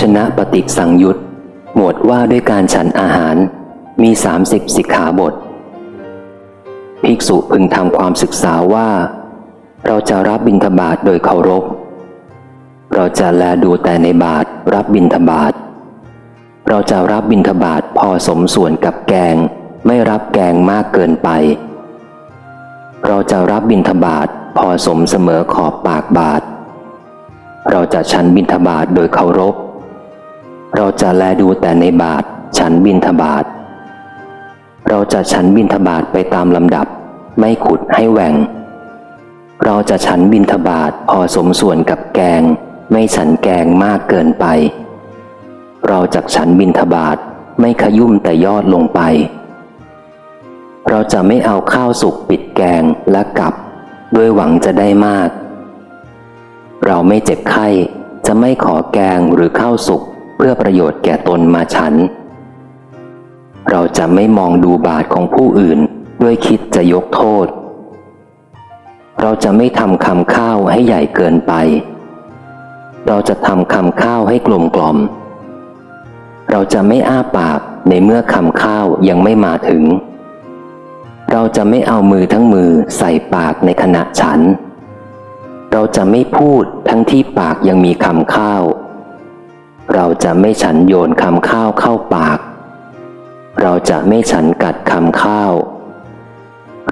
ชนะปฏิสังยุตหมวดว่าด้วยการฉันอาหารมีสามสิบสิกขาบท ภิกษุพึงทำความศึกษาว่า เราจะรับบิณฑบาตโดยเคารพ เราจะแลดูแต่ในบาทรับบิณฑบาตเราจะรับบิณฑบาตพอสมส่วนกับแกง ไม่รับแกงมากเกินไป เราจะรับบิณฑบาตพอสมเสมอขอบปากบาทเราจะฉันบิณฑบาตโดยเคารพ เราจะแลดูแต่ในบาทฉันบิณฑบาตเราจะฉันบิณฑบาตไปตามลำดับ ไม่ขุดให้แหว่ง เราจะฉันบิณฑบาตพอสมส่วนกับแกง ไม่ฉันแกงมากเกินไป เราจะฉันบิณฑบาตไม่ขยุ่มแต่ยอดลงไป เราจะไม่เอาข้าวสุกปิดแกงและกลับ ด้วยหวังจะได้มาก เราไม่เจ็บไข้จะไม่ขอแกงหรือข้าวสุก พื่อประโยชน์แก่ตนมาฉัน เราจะไม่มองดูบาทของผู้อื่นด้วยคิดจะยกโทษ เราจะไม่ทำคำข้าวให้ใหญ่เกินไป เราจะทำคำข้าวให้กลมกล่อม เราจะไม่อ้าปากในเมื่อคำข้าวยังไม่มาถึง เราจะไม่เอามือทั้งมือใส่ปากในขณะฉัน เราจะไม่พูดทั้งที่ปากยังมีคำข้าว เราจะไม่ฉันโยนคำข้าวเข้าปาก เราจะไม่ฉันกัดคำข้าว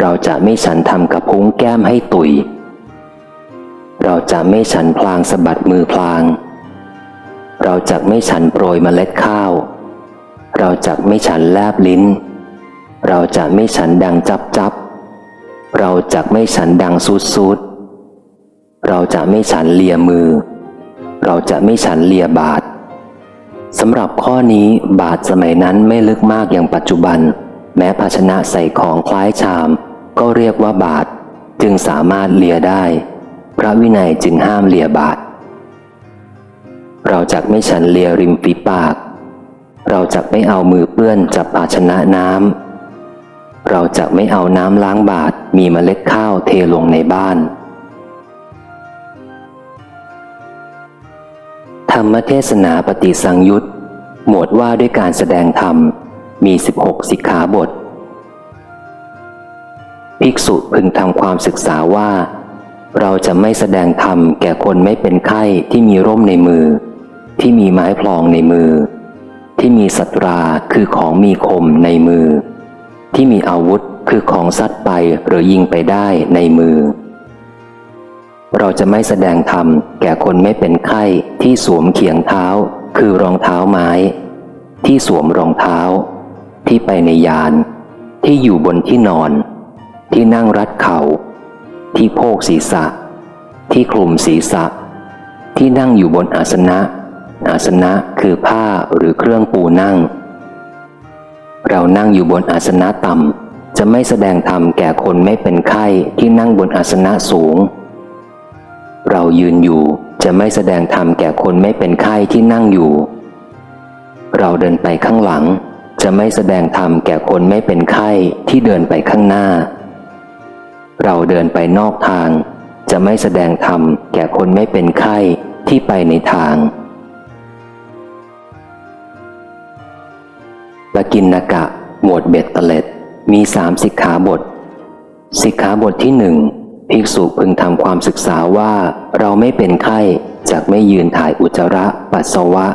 เราจะไม่ฉันทำกระพุ้งแก้มให้ตุย เราจะไม่ฉันพลางสะบัดมือพลาง เราจะไม่ฉันโปรยเมล็ดข้าว เราจะไม่ฉันแลบลิ้น เราจะไม่ฉันดังจับจับ เราจะไม่ฉันดังซูดซูดเราจะไม่ฉันเลียมือ เราจะไม่ฉันเลียบาท สำหรับข้อนี้บาทสมัยนั้นไม่ลึกมากอย่างปัจจุบัน แม้ภาชนะใส่ของคล้ายชาม ก็เรียกว่าบาท จึงสามารถเลียได้ พระวินัยจึงห้ามเลียบาท เราจะไม่ฉันเลียริมฝีปาก เราจะไม่เอามือเปื้อนจับภาชนะน้ำเราจะไม่เอาน้ำล้างบาทมีเมล็ดข้าวเทลงในบ้าน ธรรมเทศนาปฏิสังยุตหมวดว่าด้วยการแสดงธรรมมี 16 สิกขาบท ภิกษุพึงทำความศึกษาว่า เราจะไม่แสดงธรรมแก่คนไม่เป็นไข้ที่มีร่มในมือ ที่มีไม้พลองในมือ ที่มีสัตราคือของมีคมในมือ ที่มีอาวุธคือของซัดไปหรือยิงไปได้ในมือ เราจะไม่แสดงธรรมแก่คนไม่เป็นไข้ที่สวมเขียงเท้า คือรองเท้าไม้ ที่สวมรองเท้า ที่ไปในยาน ที่อยู่บนที่นอน ที่นั่งรัดเขา่า ที่โพกศีรษะ ที่คลุมศีรษะ ที่นั่งอยู่บนอาสนะ อาสนะคือผ้าหรือเครื่องปูนั่ง เรานั่งอยู่บนอาสนะต่ำจะไม่แสดงธรรมแก่คนไม่เป็นไข้ที่นั่งบนอาสนะสูง เรายืนอยู่จะไม่แสดงธรรมแก่คนไม่เป็นไข้ที่นั่งอยู่ เราเดินไปข้างหลัง จะไม่แสดงธรรมแก่คนไม่เป็นไข้ที่เดินไปข้างหน้า เราเดินไปนอกทาง จะไม่แสดงธรรมแก่คนไม่เป็นไข้ที่ไปในทางปกินนกะ หมวดเบ็ดเตล็ด มีสามสิกขาบท สิกขาบทที่หนึ่ง ภิกษุพึงทำความศึกษาว่าเราไม่เป็นไข้จากไม่ยืนถ่ายอุจจาระปัสสาวะ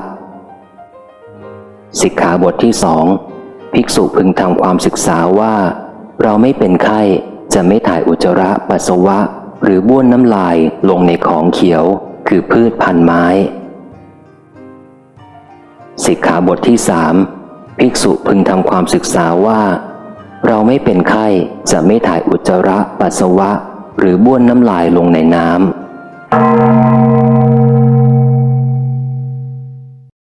สิกขาบทที่สองภิกษุพึงทำความศึกษาว่า เราไม่เป็นไข้จะไม่ถ่ายอุจจาระปัสสาวะ หรือบ้วนน้ำลายลงในของเขียว คือพืชพันไม้ สิกขาบทที่สามภิกษุพึงทำความศึกษาว่า เราไม่เป็นไข้จะไม่ถ่ายอุจจาระปัสสาวะ หรือบ้วนน้ำลายลงในน้ำ